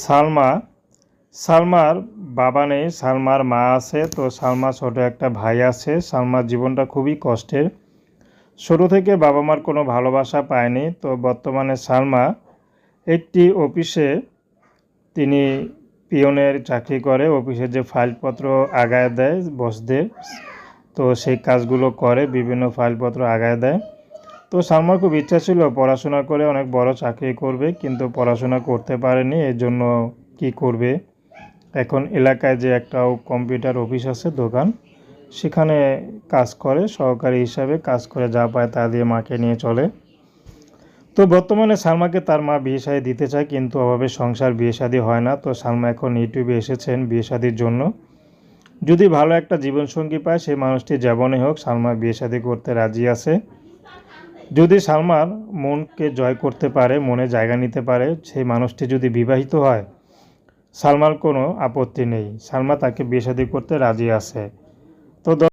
সালমা, সালমার বাবা নেই, সালমার মা আছে, তো সালমা ছোট একটা ভাই আছে। সালমার জীবনটা খুবই কষ্টের। ছোটো থেকে বাবা মার কোনো ভালোবাসা পায়নি, তো বর্তমানে সালমা একটি অফিসে তিনি পিয়নের চাকরি করে অফিসের যে ফাইলপত্র আগায় দেয় বসদের, তো সেই কাজগুলো করে, বিভিন্ন ফাইলপত্র আগায় দেয়। তো সালমার খুব ইচ্ছা ছিল পড়াশোনা করে অনেক বড় চাকরি করবে, কিন্তু পড়াশোনা করতে পারেনি, এর জন্য কি করবে? এখন এলাকায় যে একটা কম্পিউটার অফিস আছে, দোকান, সেখানে কাজ করে, সহকারী হিসাবে কাজ করে যা পায় তা দিয়ে মাকে নিয়ে চলে। তো বর্তমানে সালমাকে তার মা বিয়ে শাদী দিতে চায়, কিন্তু অভাবে সংসার বিয়ে শাদী হয় না। তো সালমা এখন ইউটিউবে এসেছেন বিয়ে শাদীর জন্য। যদি ভালো একটা জীবনসঙ্গী পায় সেই মানুষটি যেমনই হোক, সালমা বিয়ে শাদী করতে রাজি আছে। যদি সালমান মনকে জয় করতে পারে, মনে জায়গা নিতে পারে, সেই মানুষটি যদি বিবাহিত হয়, সালমার কোনো আপত্তি নেই। সালমা তাকে বিয়ে করতে রাজি আছে। তো